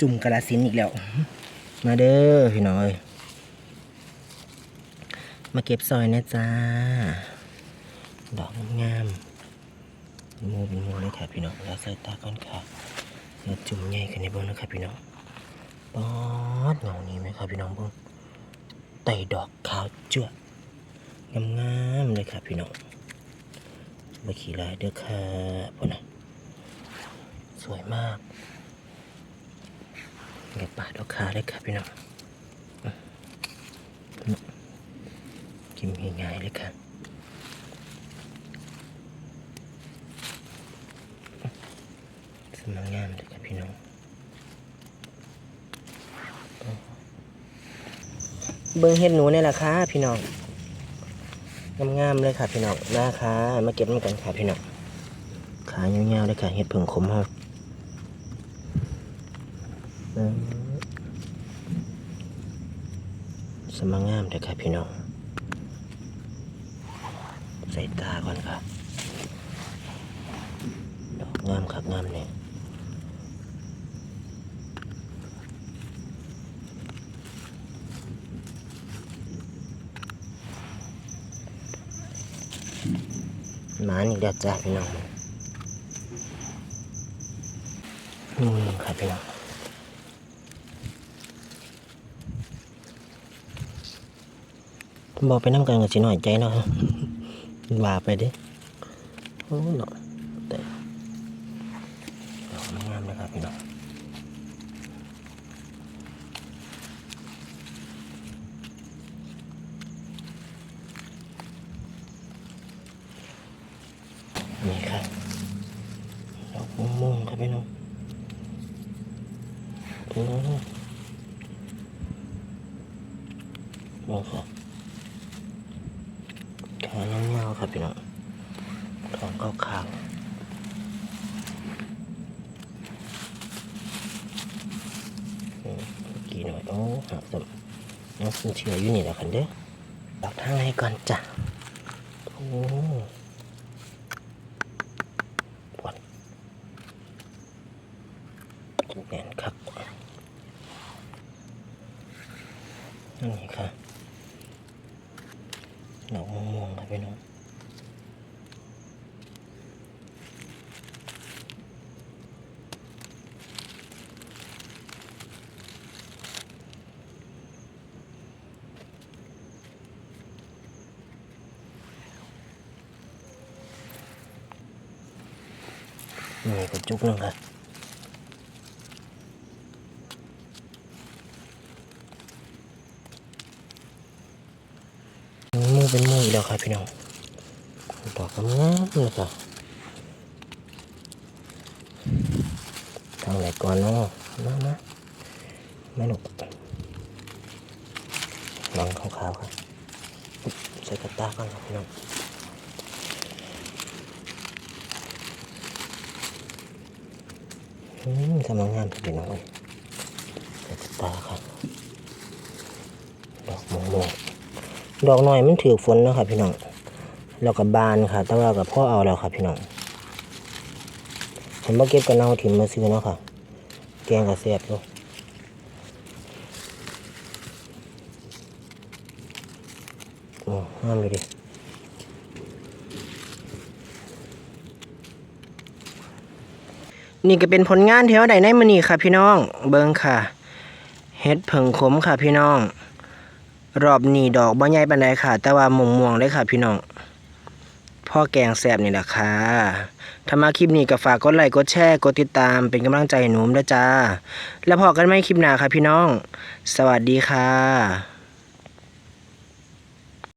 จุ่มกระสินอีกแล้ว มาเด้อพี่น้อยมาเก็บซอยนะจ้า ดอกงามมูเป็นมูเลยค่ะพี่น้องแล้วใส่ตาก่อนค่ะแล้วจุ่มใหญ่ขึ้นในบ้างนะครับพี่น้องป๊อดเงานี้ไหมครับพี่น้องเบ้างไต่ดอกขาวจั่วงามๆเลยค่ะพี่น้องมาขี่ลายเด้อค่ะพ่อนะสวยมาก เก็บปาดอกขาเลยค่ะพี่น้องอืมกินง่ายๆเลยค่ะสมังงามเลยครับพี่น้องเบิ้งเห็ดหนูนี่แหละค่ะพี่น้องงามๆเลยค่ะพี่น้องนะคะมาเก็บมันกันค่ะพี่น้องขายาวๆเลยค่ะเห็ดผึ่งขมเฮาอืม สมังงามเลยค่ะพี่น้องใส่ตาก่อนค่ะดอกงามครับงามเนี่ยหมานี่เด็ดจ้าพี่น้องนู่นครับพี่น้อง บอกไปน้ำกันกับสิหน่อยใจเนาะว่าไปดิโอ้เนาะแต่ดอกมันงามนะครับพี่น้องนี่ครับดอกม่วงครับพี่น้องโอ้มองครับ ขาเงาๆครับพี่น้องทองขาวๆอืมกี่หน่อยโอ้หักสมน้องคุณเชื่ออยู่นี่แหละคันเด้อดอกทางไหนก่อนจ้ะโอ้ปวดแน่นครับนี่ค่ะ ดอกม่วงๆครับพี่น้อง นี่กระจุกนึงค่ะมู เป็นมูอีกแล้วครับพี่น้องดอกกำลังเลยค่ะทางไหนก่อนเนาะมามาไม่หนุกลองขาวๆครับใส่กระตาก่อนครับพี่น้องอืมกำลังงามพี่น้องเลยใส่กระตาครับดอกมงมง ดอกหน่อยมันถือฝนนะครับพี่น้องแล้วก็บานค่ะแต่ว่ากับพ่อเอาแล้วครับพี่น้องผมมาเก็บกันเอาถิ่มมาซื้อเนาะค่ะ แกงกระเสียบลูกโอ้งามเลยดินี่ก็เป็นผลงานเทวใดในมือนี้ค่ะพี่น้อง เบิงค่ะ เฮ็ดเผิงขมค่ะพี่น้อง รอบนี้ดอกบ่ใหญ่ปานใดค่ะ แต่ว่าม่วงๆเลยค่ะ พี่น้องพ่อแกงแซบนี่แหละค่ะถ้ามาคลิปนี้ก็ฝากกดไลค์กดแชร์กดติดตามเป็นกำลังใจให้หนุ่มด้วยจ้า แล้วพอกันไหมคลิปหน้าค่ะพี่น้อง สวัสดีค่ะ